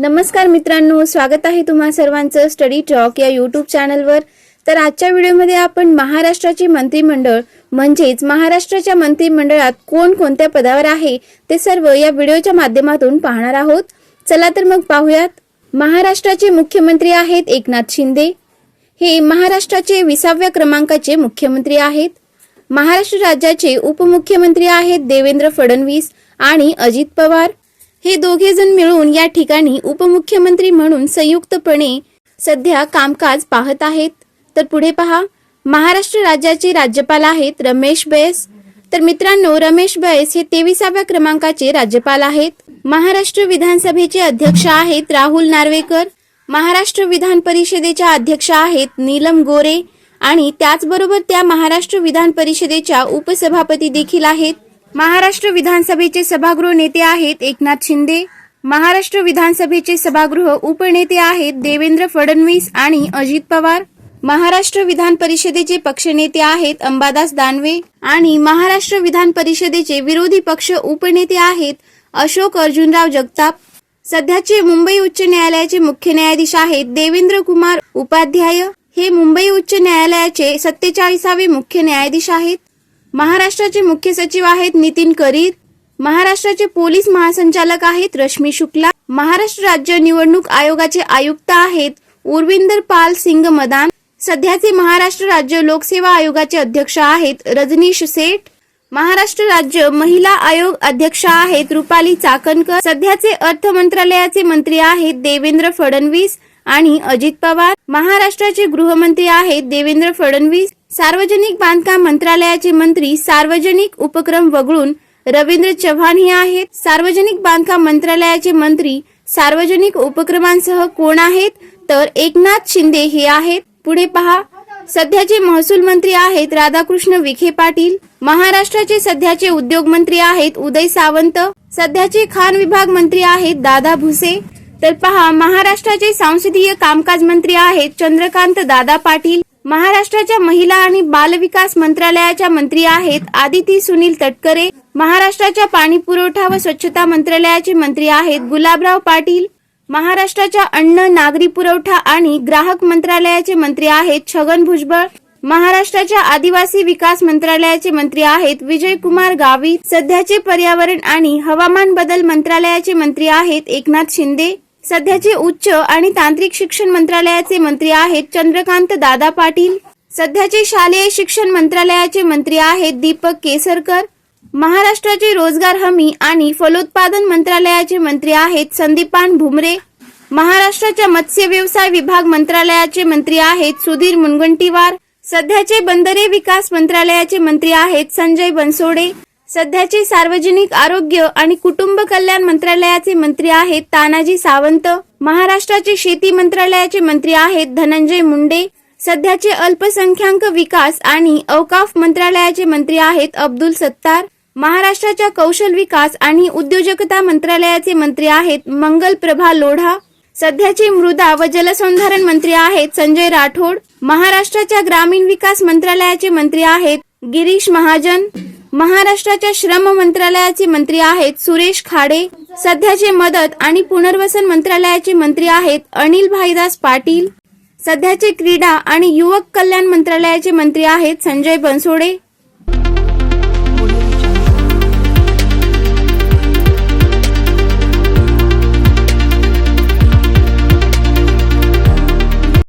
नमस्कार मित्रांनो स्वागत आहे तुम्हा सर्वांचं स्टडी टॉक या यूट्यूब चॅनलवर तर आजच्या व्हिडिओमध्ये आपण महाराष्ट्राचे मंत्रिमंडळ म्हणजेच महाराष्ट्राच्या मंत्रिमंडळात कोण कोणत्या पदावर आहे ते सर्व या व्हिडिओच्या माध्यमातून पाहणार आहोत. चला तर मग पाहूयात. महाराष्ट्राचे मुख्यमंत्री आहेत एकनाथ शिंदे. हे महाराष्ट्राचे विसाव्या क्रमांकाचे मुख्यमंत्री आहेत. महाराष्ट्र राज्याचे उपमुख्यमंत्री आहेत देवेंद्र फडणवीस आणि अजित पवार. हे दोघे जण मिळून या ठिकाणी उपमुख्यमंत्री म्हणून संयुक्तपणे सध्या कामकाज पाहत आहेत. तर पुढे पहा. महाराष्ट्र राज्याचे राज्यपाल आहेत रमेश बैस. तर मित्रांनो रमेश बैस हे तेविसाव्या क्रमांकाचे राज्यपाल आहेत. महाराष्ट्र विधानसभेचे अध्यक्ष आहेत राहुल नार्वेकर. महाराष्ट्र विधान परिषदेच्या अध्यक्ष आहेत नीलम गोरे. आणि त्याचबरोबर त्या महाराष्ट्र विधान परिषदेच्या उपसभापती देखील आहेत. महाराष्ट्र विधानसभेचे सभागृह नेते आहेत एकनाथ शिंदे. महाराष्ट्र विधानसभेचे सभागृह उपनेते आहेत देवेंद्र फडणवीस आणि अजित पवार. महाराष्ट्र विधान परिषदेचे पक्षनेते आहेत अंबादास दानवे आणि महाराष्ट्र विधान परिषदेचे विरोधी पक्ष उपनेते आहेत अशोक अर्जुनराव जगताप. सध्याचे मुंबई उच्च न्यायालयाचे मुख्य न्यायाधीश आहेत देवेंद्र कुमार उपाध्याय. हे मुंबई उच्च न्यायालयाचे सत्तेचाळीसावे मुख्य न्यायाधीश आहेत. महाराष्ट्राचे मुख्य सचिव आहेत नितीन करीर महाराष्ट्राचे पोलीस महासंचालक आहेत रश्मी शुक्ला. महाराष्ट्र राज्य निवडणूक आयोगाचे आयुक्त आहेत उर्विंदर पाल सिंग मदान. सध्याचे महाराष्ट्र राज्य लोकसेवा आयोगाचे अध्यक्ष आहेत रजनीश सेठ. महाराष्ट्र राज्य महिला आयोग अध्यक्ष आहेत रुपाली चाकणकर. सध्याचे अर्थ मंत्रालयाचे मंत्री आहेत देवेंद्र फडणवीस आणि अजित पवार. महाराष्ट्राचे गृहमंत्री आहेत देवेंद्र फडणवीस. सार्वजनिक बांधकाम मंत्रालयाचे मंत्री सार्वजनिक उपक्रम वगळून रवींद्र चव्हाण हे आहेत. सार्वजनिक बांधकाम मंत्रालयाचे मंत्री सार्वजनिक उपक्रमांसह कोण आहेत? तर एकनाथ शिंदे हे आहेत. पुढे पहा. सध्याचे महसूल मंत्री आहेत राधाकृष्ण विखे पाटील. महाराष्ट्राचे सध्याचे उद्योग मंत्री आहेत उदय सावंत. सध्याचे खान विभाग मंत्री आहेत दादा भुसे. तर पहा महाराष्ट्राचे सांसदीय कामकाज मंत्री आहेत चंद्रकांत दादा पाटील. महाराष्ट्राच्या महिला आणि बाल विकास मंत्रालयाच्या मंत्री आहेत आदिती सुनील तटकरे. महाराष्ट्राच्या पाणी पुरवठा व स्वच्छता मंत्रालयाचे मंत्री आहेत गुलाबराव पाटील. महाराष्ट्राच्या अन्न नागरी पुरवठा आणि ग्राहक मंत्रालयाचे मंत्री आहेत छगन भुजबळ. महाराष्ट्राच्या आदिवासी विकास मंत्रालयाचे मंत्री आहेत विजय कुमार गावित. सध्याचे पर्यावरण आणि हवामान बदल मंत्रालयाचे मंत्री आहेत एकनाथ शिंदे. सध्याचे उच्च आणि तांत्रिक शिक्षण मंत्रालयाचे मंत्री आहेत चंद्रकांत दादा पाटील. सध्याचे शालेय शिक्षण मंत्रालयाचे मंत्री आहेत दीपक केसरकर. महाराष्ट्राचे रोजगार हमी आणि फलोत्पादन मंत्रालयाचे मंत्री आहेत संदीपान भुमरे. महाराष्ट्राच्या मत्स्य व्यवसाय विभाग मंत्रालयाचे मंत्री आहेत सुधीर मुनगंटीवार. सध्याचे बंदरे विकास मंत्रालयाचे मंत्री आहेत संजय बनसोडे. सध्याचे सार्वजनिक आरोग्य आणि कुटुंब कल्याण मंत्रालयाचे मंत्री आहेत तानाजी सावंत. महाराष्ट्राचे शेती मंत्रालयाचे मंत्री आहेत धनंजय मुंडे. सध्याचे अल्पसंख्याक विकास आणि अवकाफ मंत्रालयाचे मंत्री आहेत अब्दुल सत्तार. महाराष्ट्राच्या कौशल विकास आणि उद्योजकता मंत्रालयाचे मंत्री आहेत मंगल प्रभा लोढा. सध्याचे मृदा व जलसंधारण मंत्री आहेत संजय राठोड. महाराष्ट्राच्या ग्रामीण विकास मंत्रालयाचे मंत्री आहेत गिरीश महाजन. महाराष्ट्राच्या श्रम मंत्रालयाचे मंत्री आहेत सुरेश खाडे सध्याचे मदत आणि पुनर्वसन मंत्रालयाचे मंत्री आहेत अनिल भाईदास पाटील सध्याचे क्रीडा आणि युवक कल्याण मंत्रालयाचे मंत्री आहेत संजय बनसोडे.